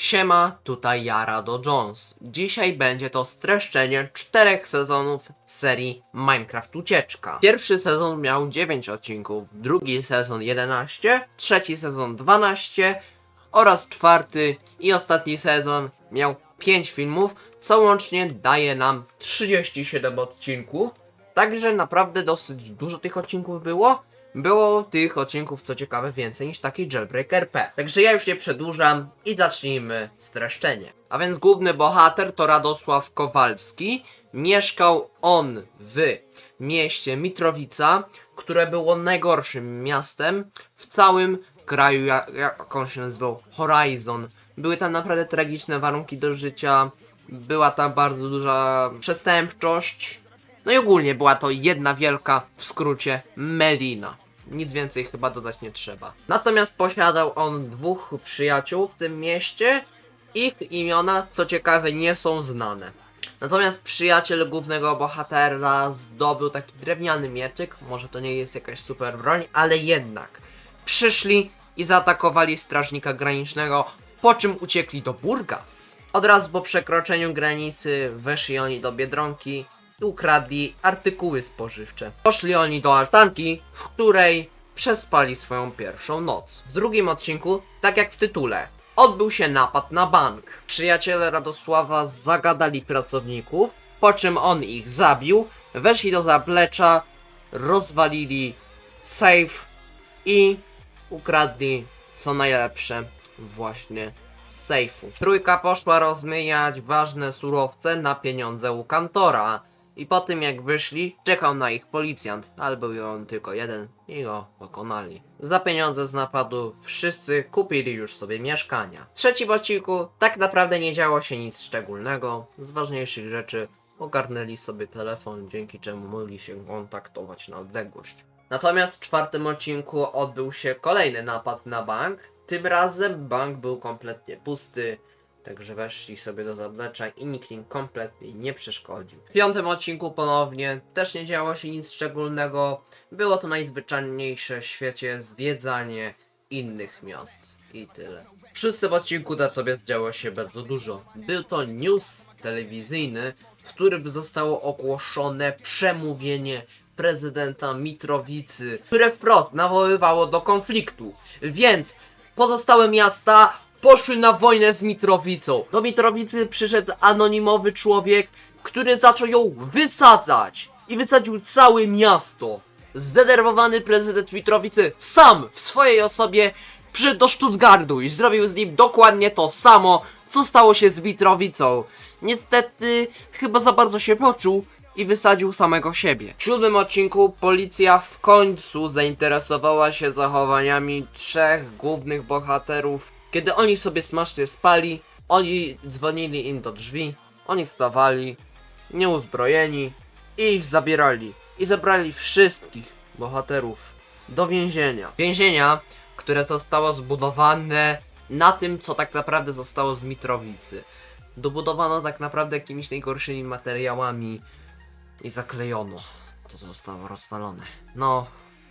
Siema, tutaj ja, Rado Jones. Dzisiaj będzie to streszczenie czterech sezonów serii Minecraft Ucieczka. Pierwszy sezon miał 9 odcinków, drugi sezon 11, trzeci sezon 12 oraz czwarty i ostatni sezon miał 5 filmów, co łącznie daje nam 37 odcinków. Także naprawdę dosyć dużo tych odcinków było. Było tych odcinków, co ciekawe, więcej niż taki Jailbreak RP. Także ja już nie przedłużam i zacznijmy streszczenie. A więc główny bohater to Radosław Kowalski. Mieszkał on w mieście Mitrowica, które było najgorszym miastem w całym kraju, jak, jak on się nazywał, Horizon. Były tam naprawdę tragiczne warunki do życia, była tam bardzo duża przestępczość, no i ogólnie była to jedna wielka, w skrócie, Melina. Nic więcej chyba dodać nie trzeba. Natomiast posiadał on dwóch przyjaciół w tym mieście. Ich imiona, co ciekawe, nie są znane. Natomiast przyjaciel głównego bohatera zdobył taki drewniany mieczyk. Może to nie jest jakaś super broń, ale jednak. Przyszli i zaatakowali strażnika granicznego, po czym uciekli do Burgas. Od razu po przekroczeniu granicy weszli oni do Biedronki i ukradli artykuły spożywcze. Poszli oni do altanki, w której przespali swoją pierwszą noc. W drugim odcinku, tak jak w tytule, odbył się napad na bank. Przyjaciele Radosława zagadali pracowników, po czym on ich zabił, weszli do zaplecza, rozwalili safe i ukradli co najlepsze właśnie z sejfu. Trójka poszła rozmyjać ważne surowce na pieniądze u kantora. I po tym jak wyszli, czekał na ich policjant, ale był on tylko jeden i go pokonali. Za pieniądze z napadu wszyscy kupili już sobie mieszkania. W trzecim odcinku tak naprawdę nie działo się nic szczególnego. Z ważniejszych rzeczy ogarnęli sobie telefon, dzięki czemu mogli się kontaktować na odległość. Natomiast w czwartym odcinku odbył się kolejny napad na bank. Tym razem bank był kompletnie pusty, także weszli sobie do zaplecza i nikt im kompletnie nie przeszkodził. W piątym odcinku ponownie też nie działo się nic szczególnego. Było to najzwyczajniejsze w świecie zwiedzanie innych miast i tyle. W szóstym odcinku natomiast działo się bardzo dużo. Był to news telewizyjny, w którym zostało ogłoszone przemówienie prezydenta Mitrowicy, które wprost nawoływało do konfliktu. Więc pozostałe miasta poszły na wojnę z Mitrowicą. Do Mitrowicy przyszedł anonimowy człowiek, który zaczął ją wysadzać. I wysadził całe miasto. Zdenerwowany prezydent Mitrowicy sam w swojej osobie przyszedł do Stuttgartu i zrobił z nim dokładnie to samo, co stało się z Mitrowicą. Niestety, chyba za bardzo się poczuł i wysadził samego siebie. W siódmym odcinku policja w końcu zainteresowała się zachowaniami trzech głównych bohaterów. Kiedy oni sobie smacznie spali, oni dzwonili im do drzwi, oni wstawali, nieuzbrojeni i ich zabierali. I zabrali wszystkich bohaterów do więzienia. Więzienia, które zostało zbudowane na tym, co tak naprawdę zostało z Mitrowicy. Dobudowano tak naprawdę jakimiś najgorszymi materiałami i zaklejono. To co zostało rozwalone. No,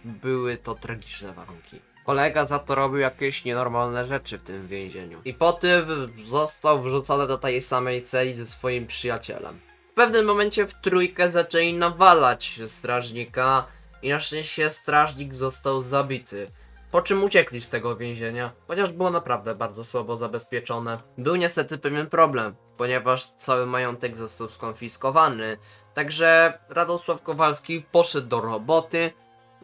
były to tragiczne warunki. Kolega za to robił jakieś nienormalne rzeczy w tym więzieniu. I po tym został wrzucony do tej samej celi ze swoim przyjacielem. W pewnym momencie w trójkę zaczęli nawalać strażnika i na szczęście strażnik został zabity. Po czym uciekli z tego więzienia, chociaż było naprawdę bardzo słabo zabezpieczone. Był niestety pewien problem, ponieważ cały majątek został skonfiskowany. Także Radosław Kowalski poszedł do roboty,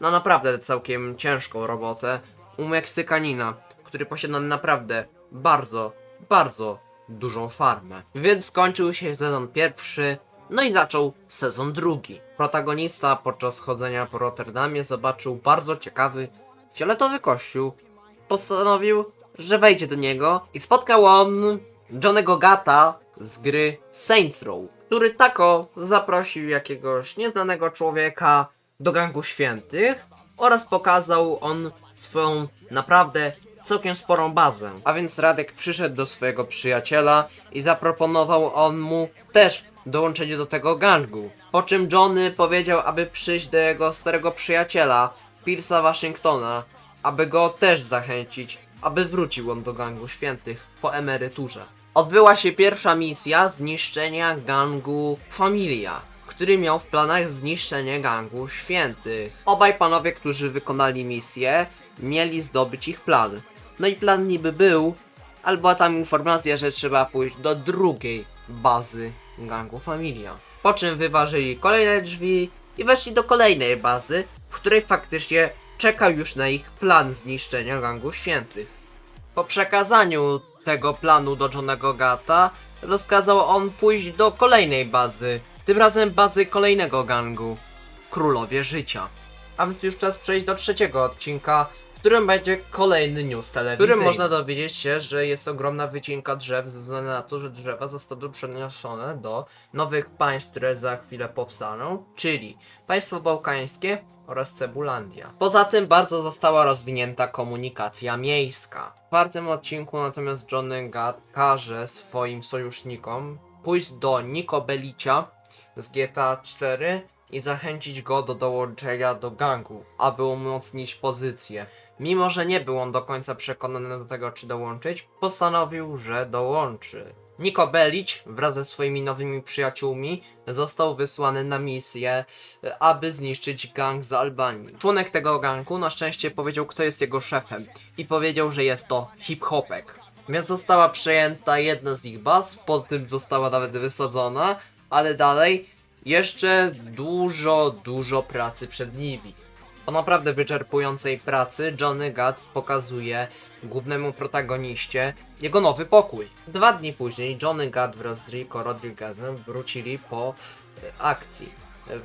na naprawdę całkiem ciężką robotę, u Meksykanina, który posiada naprawdę bardzo, bardzo dużą farmę. Więc skończył się sezon pierwszy, no i zaczął sezon drugi. Protagonista podczas chodzenia po Rotterdamie zobaczył bardzo ciekawy fioletowy kościół. Postanowił, że wejdzie do niego i spotkał on Johnego Gata z gry Saints Row, który tako zaprosił jakiegoś nieznanego człowieka do gangu świętych oraz pokazał on swoją naprawdę całkiem sporą bazę. A więc Radek przyszedł do swojego przyjaciela i zaproponował on mu też dołączenie do tego gangu. Po czym Johnny powiedział, aby przyjść do jego starego przyjaciela, Pierce'a Waszyngtona, aby go też zachęcić aby wrócił on do gangu świętych po emeryturze. Odbyła się pierwsza misja zniszczenia gangu Familia, który miał w planach zniszczenie gangu świętych. Obaj panowie, którzy wykonali misję, mieli zdobyć ich plan. No i plan niby był, ale była tam informacja, że trzeba pójść do drugiej bazy gangu Familia. Po czym wyważyli kolejne drzwi i weszli do kolejnej bazy, w której faktycznie czekał już na ich plan zniszczenia gangu świętych. Po przekazaniu tego planu do Johnego Gata, rozkazał on pójść do kolejnej bazy, tym razem bazy kolejnego gangu Królowie Życia. A więc już czas przejść do trzeciego odcinka, w którym będzie kolejny news telewizyjny. W którym można dowiedzieć się, że jest ogromna wycinka drzew ze względu na to, że drzewa zostały przeniesione do nowych państw, które za chwilę powstaną, czyli państwo bałkańskie oraz Cebulandia. Poza tym bardzo została rozwinięta komunikacja miejska. W czwartym odcinku natomiast Johnny Gat każe swoim sojusznikom pójść do Niko Belicia z GTA 4 i zachęcić go do dołączenia do gangu, aby umocnić pozycję. Mimo, że nie był on do końca przekonany do tego, czy dołączyć, postanowił, że dołączy. Niko Belić wraz ze swoimi nowymi przyjaciółmi został wysłany na misję, aby zniszczyć gang z Albanii. Członek tego gangu na szczęście powiedział, kto jest jego szefem i powiedział, że jest to hip-hopek. Więc została przejęta jedna z ich baz, po tym została nawet wysadzona, ale dalej jeszcze dużo, dużo pracy przed nimi. Po naprawdę wyczerpującej pracy Johnny Gat pokazuje głównemu protagoniście jego nowy pokój. Dwa dni później Johnny Gat wraz z Rico Rodriguezem wrócili po e, akcji.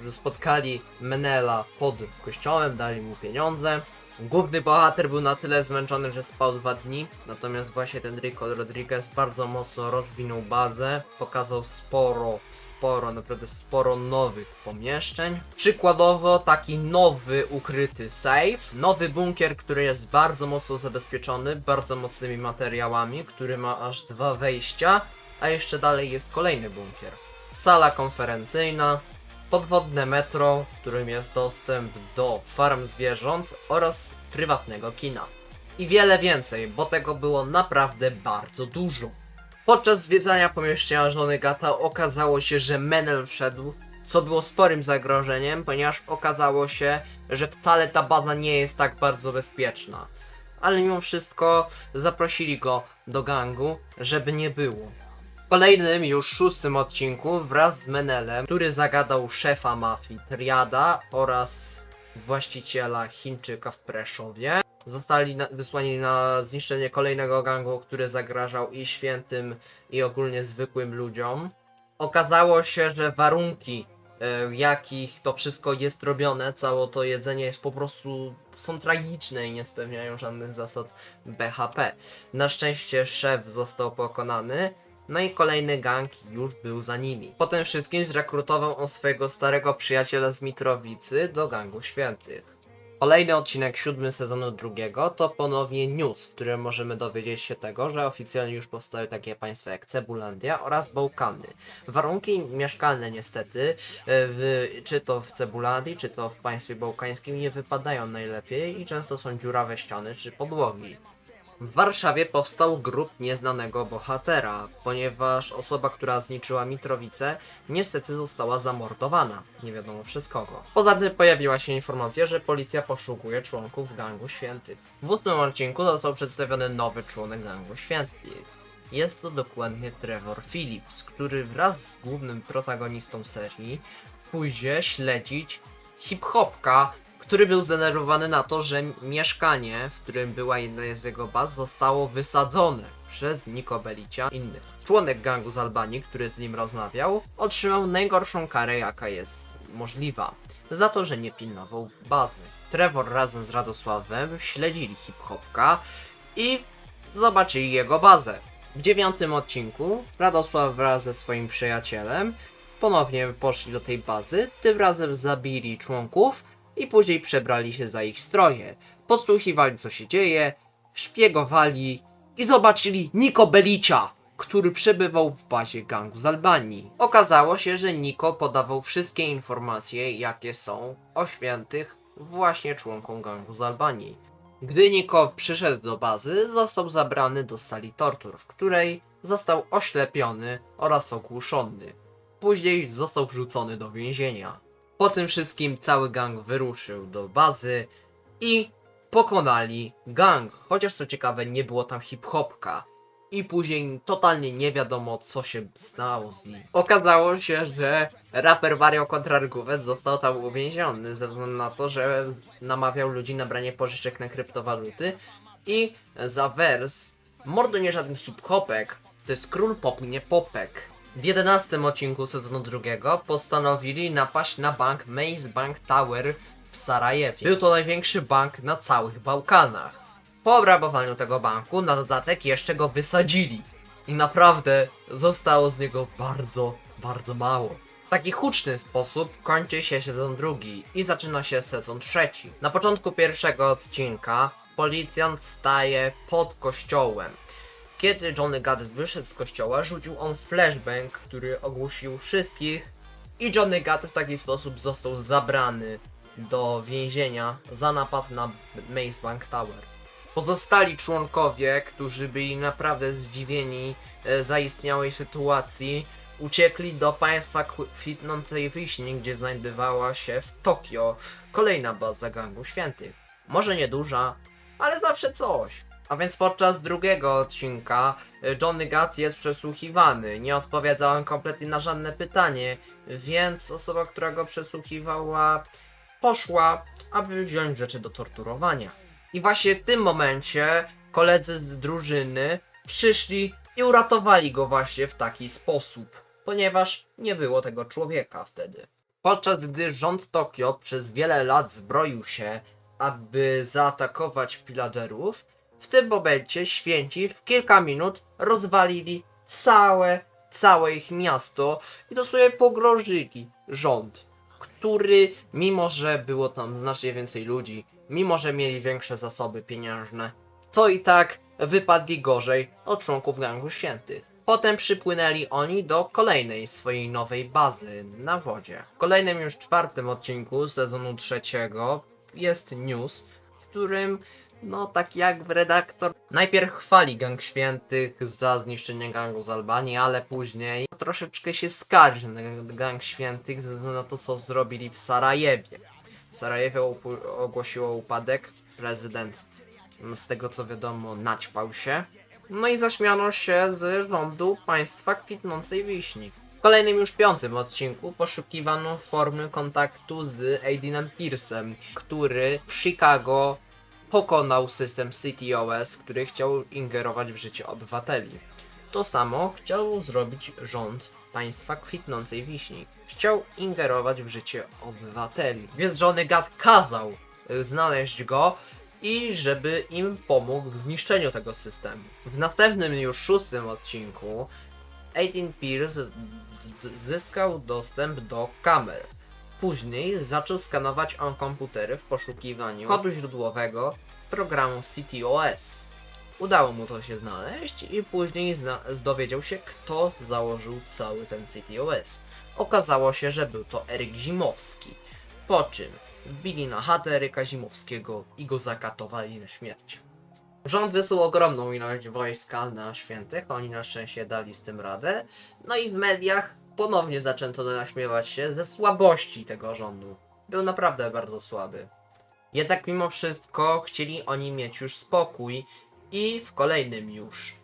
E, Spotkali Menela pod kościołem, dali mu pieniądze. Główny bohater był na tyle zmęczony, że spał dwa dni, natomiast właśnie ten Rico Rodriguez bardzo mocno rozwinął bazę, pokazał sporo, sporo, naprawdę sporo nowych pomieszczeń. Przykładowo taki nowy ukryty safe, nowy bunkier, który jest bardzo mocno zabezpieczony, bardzo mocnymi materiałami, który ma aż dwa wejścia, a jeszcze dalej jest kolejny bunkier. Sala konferencyjna, podwodne metro, w którym jest dostęp do farm zwierząt oraz prywatnego kina. I wiele więcej, bo tego było naprawdę bardzo dużo. Podczas zwiedzania pomieszczenia żony Gata okazało się, że Menel wszedł, co było sporym zagrożeniem, ponieważ okazało się, że wcale ta baza nie jest tak bardzo bezpieczna. Ale mimo wszystko zaprosili go do gangu, żeby nie było. Kolejnym, już szóstym odcinku wraz z Menelem, który zagadał szefa mafii Triada oraz właściciela Chińczyka w Preszowie, zostali na, wysłani na zniszczenie kolejnego gangu, który zagrażał i świętym, i ogólnie zwykłym ludziom. Okazało się, że warunki, e, w jakich to wszystko jest robione, całe to jedzenie jest po prostu są tragiczne i nie spełniają żadnych zasad BHP. Na szczęście szef został pokonany, no i kolejny gang już był za nimi. Po tym wszystkim zrekrutował on swojego starego przyjaciela z Mitrowicy do gangu świętych. Kolejny odcinek siódmy sezonu drugiego to ponownie news, w którym możemy dowiedzieć się tego, że oficjalnie już powstały takie państwa jak Cebulandia oraz Bałkany. Warunki mieszkalne niestety, e, w, czy to w Cebulandii, czy to w państwie bałkańskim nie wypadają najlepiej i często są dziurawe ściany czy podłogi. W Warszawie powstał grup nieznanego bohatera, ponieważ osoba, która zniszczyła Mitrowicę, niestety została zamordowana. Nie wiadomo przez kogo. Poza tym pojawiła się informacja, że policja poszukuje członków gangu świętych. W ósmym odcinku został przedstawiony nowy członek gangu świętych. Jest to dokładnie Trevor Phillips, który wraz z głównym protagonistą serii pójdzie śledzić hip-hopka, który był zdenerwowany na to, że mieszkanie, w którym była jedna z jego baz, zostało wysadzone przez Niko Belicia innych. Członek gangu z Albanii, który z nim rozmawiał, otrzymał najgorszą karę, jaka jest możliwa, za to, że nie pilnował bazy. Trevor razem z Radosławem śledzili hip-hopka i zobaczyli jego bazę. W dziewiątym odcinku Radosław wraz ze swoim przyjacielem ponownie poszli do tej bazy, tym razem zabili członków i później przebrali się za ich stroje. Podsłuchiwali co się dzieje, szpiegowali i zobaczyli Niko Belicia, który przebywał w bazie gangu z Albanii. Okazało się, że Niko podawał wszystkie informacje, jakie są o świętych właśnie członkom gangu z Albanii. Gdy Niko przyszedł do bazy, został zabrany do sali tortur, w której został oślepiony oraz ogłuszony. Później został wrzucony do więzienia. Po tym wszystkim cały gang wyruszył do bazy i pokonali gang. Chociaż co ciekawe, nie było tam hip-hopka. I później totalnie nie wiadomo, co się stało z nim. Okazało się, że raper Mario Kontrargówec został tam uwięziony ze względu na to, że namawiał ludzi na branie pożyczek na kryptowaluty i za wers Mordo nie żaden hip-hopek, to jest król popu, nie popek. W 11 odcinku sezonu drugiego postanowili napaść na bank Maze Bank Tower w Sarajewie. Był to największy bank na całych Bałkanach. Po obrabowaniu tego banku na dodatek jeszcze go wysadzili. I naprawdę zostało z niego bardzo, bardzo mało. W taki huczny sposób kończy się sezon drugi i zaczyna się sezon trzeci. Na początku pierwszego odcinka policjant staje pod kościołem. Kiedy Johnny Gat wyszedł z kościoła, rzucił on flashbang, który ogłosił wszystkich i Johnny Gat w taki sposób został zabrany do więzienia za napad na Maze Bank Tower. Pozostali członkowie, którzy byli naprawdę zdziwieni e, zaistniałej sytuacji, uciekli do państwa kw- kwitnącej wiśni, gdzie znajdowała się w Tokio kolejna baza gangu świętych. Może nieduża, ale zawsze coś. A więc podczas drugiego odcinka e, Johnny Gat jest przesłuchiwany. Nie odpowiada on kompletnie na żadne pytanie, więc osoba, która go przesłuchiwała, poszła, aby wziąć rzeczy do torturowania. I właśnie w tym momencie koledzy z drużyny przyszli i uratowali go właśnie w taki sposób, ponieważ nie było tego człowieka wtedy. Podczas gdy rząd Tokio przez wiele lat zbroił się, aby zaatakować pillagerów, w tym momencie święci w kilka minut rozwalili całe, całe ich miasto i dosłownie pogrożyli rząd, który mimo, że było tam znacznie więcej ludzi, mimo, że mieli większe zasoby pieniężne, to i tak wypadli gorzej od członków gangu świętych. Potem przypłynęli oni do kolejnej swojej nowej bazy na wodzie. W kolejnym już czwartym odcinku sezonu trzeciego jest news, w którym no tak jak w redaktor najpierw chwali gang świętych za zniszczenie gangu z Albanii, ale później troszeczkę się skarży na gang świętych ze względu na to co zrobili w Sarajewie. Sarajewo upu- ogłosiło upadek, prezydent mm, z tego co wiadomo naćpał się, no i zaśmiano się z rządu państwa kwitnącej wiśni. W kolejnym już piątym odcinku poszukiwano formy kontaktu z Aidinem Pierce'em, który w Chicago pokonał system CTOS, który chciał ingerować w życie obywateli. To samo chciał zrobić rząd państwa kwitnącej wiśni. Chciał ingerować w życie obywateli. Więc Johnny Gat kazał y, znaleźć go i żeby im pomógł w zniszczeniu tego systemu. W następnym już szóstym odcinku Aiden Pierce d- d- zyskał dostęp do kamer. Później zaczął skanować on komputery w poszukiwaniu kodu źródłowego programu CTOS. Udało mu to się znaleźć i później dowiedział się, kto założył cały ten CTOS. Okazało się, że był to Eryk Zimowski. Po czym wbili na chatę Eryka Zimowskiego i go zakatowali na śmierć. Rząd wysłał ogromną ilość wojska na świętych, oni na szczęście dali z tym radę. No i w mediach ponownie zaczęto naśmiewać się ze słabości tego rządu. Był naprawdę bardzo słaby. Jednak mimo wszystko chcieli oni mieć już spokój i w kolejnym już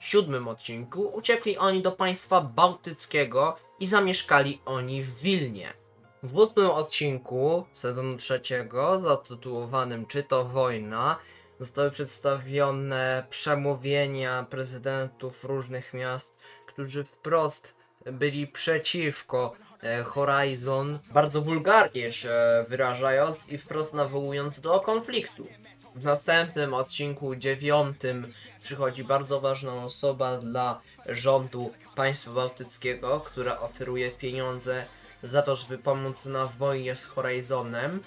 siódmym odcinku uciekli oni do państwa bałtyckiego i zamieszkali oni w Wilnie. W ósmym odcinku sezonu trzeciego, zatytułowanym Czy to wojna, zostały przedstawione przemówienia prezydentów różnych miast, którzy wprost byli przeciwko e, Horizon, bardzo wulgarnie się wyrażając i wprost nawołując do konfliktu. W następnym odcinku dziewiątym przychodzi bardzo ważna osoba dla rządu państwa bałtyckiego, która oferuje pieniądze za to, żeby pomóc na wojnie z Horizonem.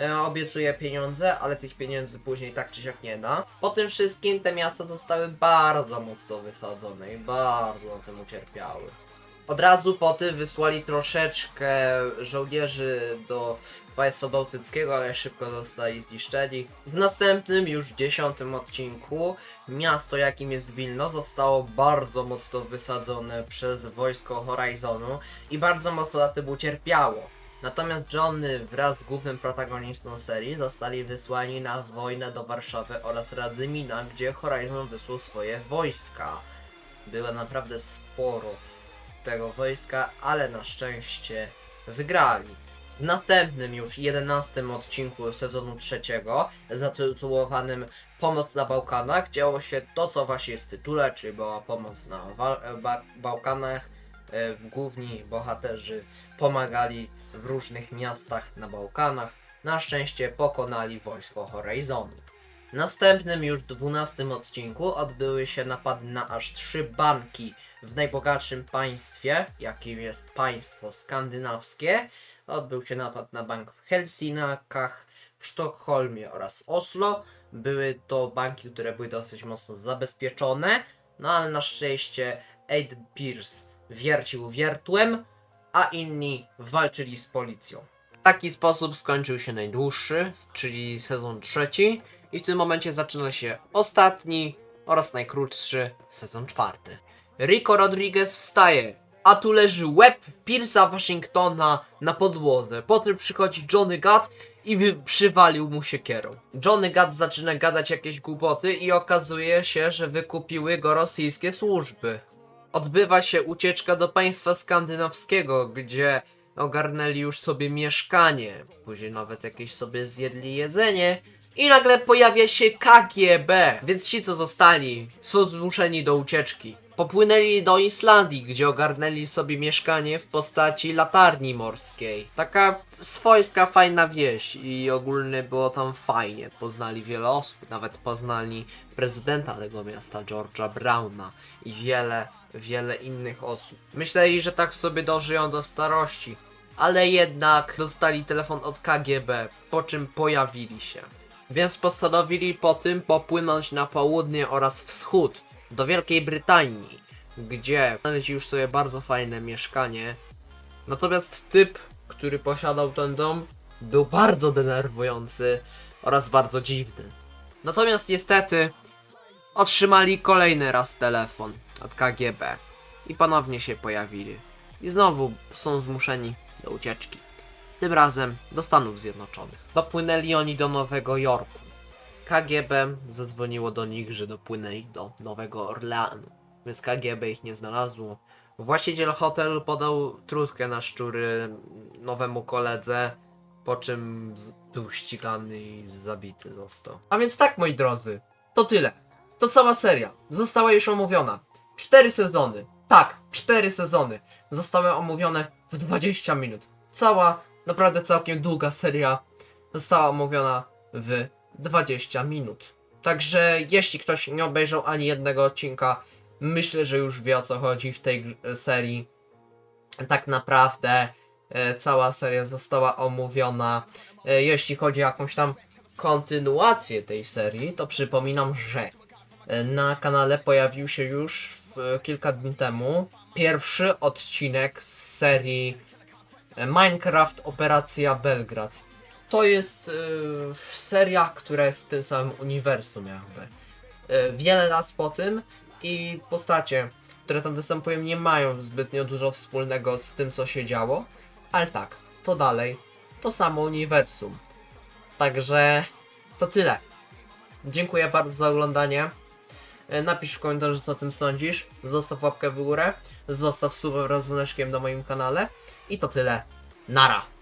E, obiecuje pieniądze, ale tych pieniędzy później tak czy siak nie da. Po tym wszystkim te miasta zostały bardzo mocno wysadzone i bardzo na tym ucierpiały. Od razu po tym wysłali troszeczkę żołnierzy do państwa bałtyckiego, ale szybko zostali zniszczeni. W następnym, już dziesiątym odcinku, miasto jakim jest Wilno zostało bardzo mocno wysadzone przez wojsko Horizonu i bardzo mocno na tym ucierpiało. Natomiast Johnny wraz z głównym protagonistą serii zostali wysłani na wojnę do Warszawy oraz Radzymina, gdzie Horizon wysłał swoje wojska. Było naprawdę sporo tego wojska, ale na szczęście wygrali. W następnym już 11 odcinku sezonu trzeciego, zatytułowanym Pomoc na Bałkanach, działo się to, co właśnie jest w tytule, czyli była pomoc na ba- Bałkanach. E, Główni bohaterzy pomagali w różnych miastach na Bałkanach. Na szczęście pokonali wojsko Horizonu. W następnym już 12 odcinku odbyły się napady na aż trzy banki w najbogatszym państwie, jakim jest państwo skandynawskie. Odbył się napad na bank w Helsinkach, w Sztokholmie oraz Oslo. Były to banki, które były dosyć mocno zabezpieczone, no ale na szczęście Aiden Pierce wiercił wiertłem, a inni walczyli z policją. W taki sposób skończył się najdłuższy, czyli sezon trzeci i w tym momencie zaczyna się ostatni oraz najkrótszy sezon czwarty. Rico Rodriguez wstaje, a tu leży łeb Pierce'a Washingtona na podłodze. Potem przychodzi Johnny Gat i przywalił mu siekierą. Johnny Gat zaczyna gadać jakieś głupoty i okazuje się, że wykupiły go rosyjskie służby. Odbywa się ucieczka do państwa skandynawskiego, gdzie ogarnęli już sobie mieszkanie, później nawet jakieś sobie zjedli jedzenie i nagle pojawia się KGB, więc ci co zostali są zmuszeni do ucieczki. Popłynęli do Islandii, gdzie ogarnęli sobie mieszkanie w postaci latarni morskiej. Taka swojska, fajna wieś i ogólnie było tam fajnie. Poznali wiele osób, nawet poznali prezydenta tego miasta, George'a Browna i wiele, wiele innych osób. Myśleli, że tak sobie dożyją do starości, ale jednak dostali telefon od KGB, po czym pojawili się. Więc postanowili po tym popłynąć na południe oraz wschód do Wielkiej Brytanii, gdzie znaleźli już sobie bardzo fajne mieszkanie. Natomiast typ, który posiadał ten dom, był bardzo denerwujący oraz bardzo dziwny. Natomiast niestety otrzymali kolejny raz telefon od KGB i ponownie się pojawili. I znowu są zmuszeni do ucieczki. Tym razem do Stanów Zjednoczonych. Dopłynęli oni do Nowego Jorku. KGB zadzwoniło do nich, że dopłynęli do Nowego Orleanu, więc KGB ich nie znalazło. Właściciel hotelu podał trutkę na szczury nowemu koledze, po czym był ścigany i zabity został. A więc tak, moi drodzy, to tyle. To cała seria. Została już omówiona. Cztery sezony. Tak, cztery sezony. Zostały omówione w 20 minut. Cała, naprawdę całkiem długa seria została omówiona w 20 minut. Także jeśli ktoś nie obejrzał ani jednego odcinka, myślę, że już wie o co chodzi w tej serii. Tak naprawdę e, cała seria została omówiona. E, jeśli chodzi o jakąś tam kontynuację tej serii, to przypominam, że e, na kanale pojawił się już kilka dni temu pierwszy odcinek z serii Minecraft Operacja Belgrad. To jest y, seria, która jest w tym samym uniwersum jakby. Y, wiele lat po tym i postacie, które tam występują nie mają zbytnio dużo wspólnego z tym co się działo, ale tak, to dalej, to samo uniwersum. Także to tyle. Dziękuję bardzo za oglądanie. E, Napisz w komentarzu co o tym sądzisz. Zostaw łapkę w górę. Zostaw suba wraz z na moim kanale. I to tyle. Nara.